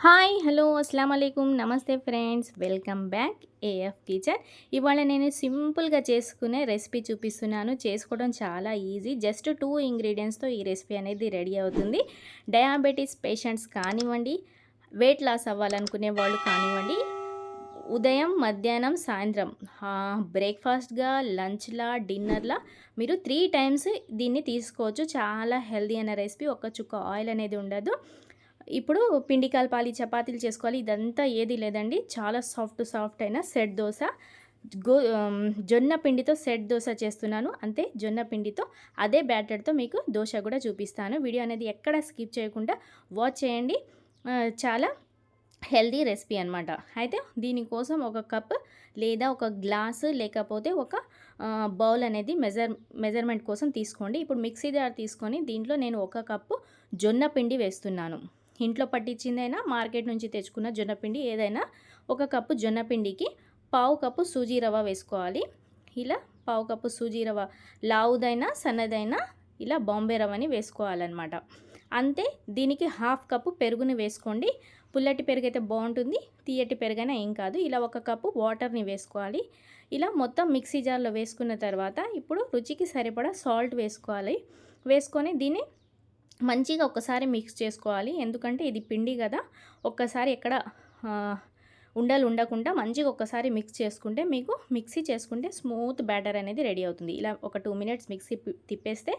Hi hello అస్సలం అయికం నమస్తే friends welcome back AF kitchen ఇవాళ నేను సింపుల్గా చేసుకునే రెసిపీ చూపిస్తున్నాను. చేసుకోవడం చాలా ఈజీ జస్ట్ టూ ఇంగ్రీడియంట్స్తో ఈ రెసిపీ అనేది రెడీ అవుతుంది. డయాబెటీస్ పేషెంట్స్ కానివ్వండి వెయిట్ లాస్ అవ్వాలనుకునే వాళ్ళు కానివ్వండి ఉదయం మధ్యాహ్నం సాయంత్రం. బ్రేక్ఫాస్ట్గా లంచ్లా డిన్నర్లా మీరు త్రీ టైమ్స్ దీన్ని తీసుకోవచ్చు. చాలా హెల్దీ అనే రెసిపీ ఒక చుక్క ఆయిల్ అనేది ఉండదు. ఇప్పుడు పిండి కలపాలి చపాతీలు చేసుకోవాలి ఇదంతా ఏది లేదండి. చాలా సాఫ్ట్ సాఫ్ట్ అయిన సెట్ దోశ. గో జొన్న పిండితో సెట్ దోశ చేస్తున్నాను. అంతే జొన్న పిండితో. అదే బ్యాటర్తో మీకు దోశ కూడా చూపిస్తాను. వీడియో అనేది ఎక్కడ స్కిప్ చేయకుండా వాచ్ చేయండి. చాలా హెల్దీ రెసిపీ అనమాట అయితే దీనికోసం ఒక కప్ లేదా ఒక గ్లాసు లేకపోతే ఒక బౌల్ అనేది మెజర్ మెజర్మెంట్ కోసం తీసుకోండి. ఇప్పుడు మిక్సీ జార్ తీసుకొని దీంట్లో నేను ఒక కప్పు జొన్న పిండి వేస్తున్నాను. ఇంట్లో పట్టించిందైనా మార్కెట్ నుంచి తెచ్చుకున్న జొన్నపిండి ఏదైనా ఒక కప్పు జొన్నపిండికి పావు కప్పు సూజీ రవ్వ వేసుకోవాలి. ఇలా పావు కప్పు సూజీ రవ్వ లావుదైనా సన్నదైనా ఇలా బాంబే రవ్వని వేసుకోవాలన్నమాట. అంతే దీనికి హాఫ్ కప్పు పెరుగుని వేసుకోండి. పుల్లటి పెరుగు అయితే బాగుంటుంది తీయటి పెరుగైనా ఏం కాదు. ఇలా ఒక కప్పు వాటర్ని వేసుకోవాలి. ఇలా మొత్తం మిక్సీ జార్లో వేసుకున్న తర్వాత ఇప్పుడు రుచికి సరిపడా సాల్ట్ వేసుకోవాలి. వేసుకొని దీన్ని మంచిగా ఒకసారి మిక్స్ చేసుకోవాలి. ఎందుకంటే ఇది పిండి కదా. ఒక్కసారి ఎక్కడ ఉండలు ఉండకుండా మంచిగా ఒకసారి మిక్స్ చేసుకుంటే మీకు మిక్సీ చేసుకుంటే స్మూత్ బ్యాటర్ అనేది రెడీ అవుతుంది. ఇలా ఒక టూ మినిట్స్ మిక్సీ తిప్పేస్తే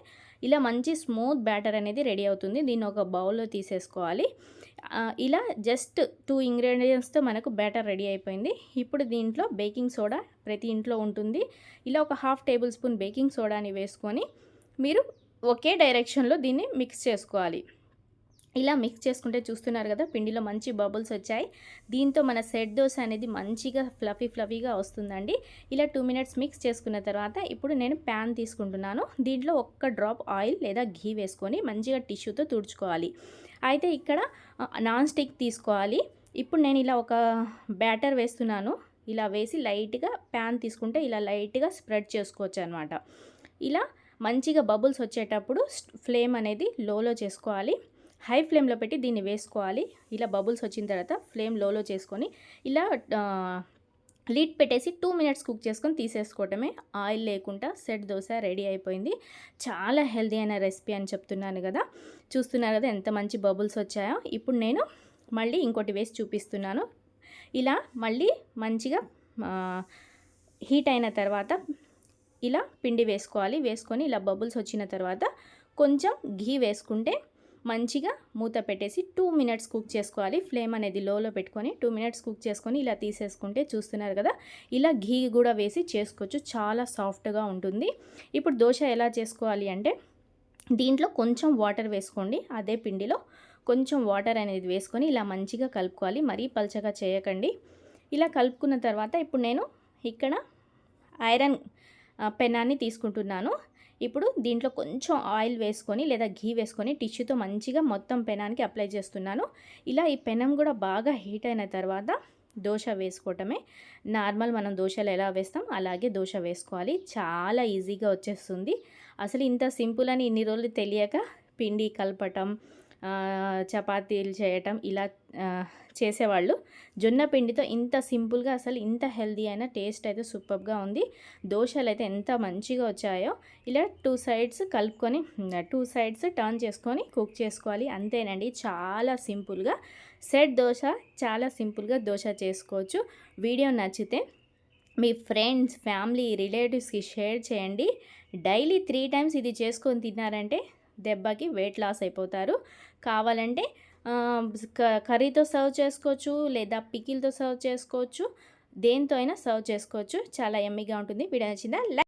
ఇలా మంచి స్మూత్ బ్యాటర్ అనేది రెడీ అవుతుంది. దీన్ని ఒక బౌల్లో తీసేసుకోవాలి. ఇలా జస్ట్ టూ ఇంగ్రీడియంట్స్తో మనకు బ్యాటర్ రెడీ అయిపోయింది. ఇప్పుడు దీంట్లో బేకింగ్ సోడా ప్రతి ఇంట్లో ఉంటుంది. ఇలా ఒక హాఫ్ టేబుల్ స్పూన్ బేకింగ్ సోడాని వేసుకొని మీరు ఒకే డైరెక్షన్లో దీన్ని మిక్స్ చేసుకోవాలి. ఇలా మిక్స్ చేసుకుంటే చూస్తున్నారు కదా పిండిలో మంచి బబుల్స్ వచ్చాయి. దీంతో మన సెట్ దోశ అనేది మంచిగా ఫ్లఫీ ఫ్లఫీగా వస్తుందండి. ఇలా టూ మినిట్స్ మిక్స్ చేసుకున్న తర్వాత ఇప్పుడు నేను ప్యాన్ తీసుకుంటున్నాను. దీంట్లో ఒక్క డ్రాప్ ఆయిల్ లేదా ఘీ వేసుకొని మంచిగా టిష్యూతో తుడుచుకోవాలి. అయితే ఇక్కడ నాన్ స్టిక్ తీసుకోవాలి. ఇప్పుడు నేను ఇలా ఒక బ్యాటర్ వేస్తున్నాను. ఇలా వేసి లైట్గా ప్యాన్ తీసుకుంటే ఇలా లైట్గా స్ప్రెడ్ చేసుకోవచ్చు అనమాట ఇలా మంచిగా బబుల్స్ వచ్చేటప్పుడు ఫ్లేమ్ అనేది లోలో చేసుకోవాలి. హై ఫ్లేమ్లో పెట్టి దీన్ని వేసుకోవాలి. ఇలా బబుల్స్ వచ్చిన తర్వాత ఫ్లేమ్ లోలో చేసుకొని ఇలా లీడ్ పెట్టేసి టూ మినిట్స్ కుక్ చేసుకొని తీసేసుకోవటమే. ఆయిల్ లేకుండా సెట్ దోశ రెడీ అయిపోయింది. చాలా హెల్దీ అయిన రెసిపీ అని చెప్తున్నాను కదా. చూస్తున్నారు కదా ఎంత మంచి బబుల్స్ వచ్చాయో. ఇప్పుడు నేను మళ్ళీ ఇంకోటి వేసి చూపిస్తున్నాను. ఇలా మళ్ళీ మంచిగా హీట్ అయిన తర్వాత ఇలా పిండి వేసుకోవాలి. వేసుకొని ఇలా బబుల్స్ వచ్చిన తర్వాత కొంచెం ఘీ వేసుకుంటే మంచిగా మూత పెట్టేసి టూ మినిట్స్ కుక్ చేసుకోవాలి. ఫ్లేమ్ అనేది లోలో పెట్టుకొని టూ మినిట్స్ కుక్ చేసుకొని ఇలా తీసేసుకుంటే చూస్తున్నారు కదా ఇలా ఘీ కూడా వేసి చేసుకోవచ్చు. చాలా సాఫ్ట్గా ఉంటుంది. ఇప్పుడు దోశ ఎలా చేసుకోవాలి అంటే దీంట్లో కొంచెం వాటర్ వేసుకోండి. అదే పిండిలో కొంచెం వాటర్ అనేది వేసుకొని ఇలా మంచిగా కలుపుకోవాలి. మరీ పల్చగా చేయకండి. ఇలా కలుపుకున్న తర్వాత ఇప్పుడు నేను ఇక్కడ ఐరన్ పెనాన్ని తీసుకుంటున్నాను. ఇప్పుడు దీంట్లో కొంచెం ఆయిల్ వేసుకొని లేదా ఘీ వేసుకొని టిష్యూతో మంచిగా మొత్తం పెనానికి అప్లై చేస్తున్నాను. ఇలా ఈ పెనం కూడా బాగా హీట్ అయిన తర్వాత దోశ వేసుకోవటమే. నార్మల్ మనం దోశలు ఎలా వేస్తాం అలాగే దోశ వేసుకోవాలి. చాలా ఈజీగా వచ్చేస్తుంది. అసలు ఇంత సింపుల్ అని ఇన్ని రోజులు తెలియక పిండి కలపటం చపాతీలు చేయటం ఇలా చేసేవాళ్ళు. జొన్న పిండితో ఇంత సింపుల్గా అసలు ఇంత హెల్దీ అయిన టేస్ట్ అయితే సూపర్గా ఉంది. దోశలు అయితే ఎంత మంచిగా వచ్చాయో. ఇలా టూ సైడ్స్ కలుపుకొని టూ సైడ్స్ టర్న్ చేసుకొని కుక్ చేసుకోవాలి. అంతేనండి చాలా సింపుల్గా. సెట్ దోశ చాలా సింపుల్గా దోశ చేసుకోవచ్చు. వీడియో నచ్చితే మీ ఫ్రెండ్స్ ఫ్యామిలీ రిలేటివ్స్కి షేర్ చేయండి. డైలీ త్రీ టైమ్స్ ఇది చేసుకొని తిన్నారంటే దెబ్బకి వెయిట్ లాస్ అయిపోతారు. కావాలంటే కర్రీతో సర్వ్ చేసుకోవచ్చు లేదా పికిల్తో సర్వ్ చేసుకోవచ్చు. దేంతో అయినా సర్వ్ చేసుకోవచ్చు. చాలా ఎమ్మిగా ఉంటుంది. వీడియో నచ్చిందా?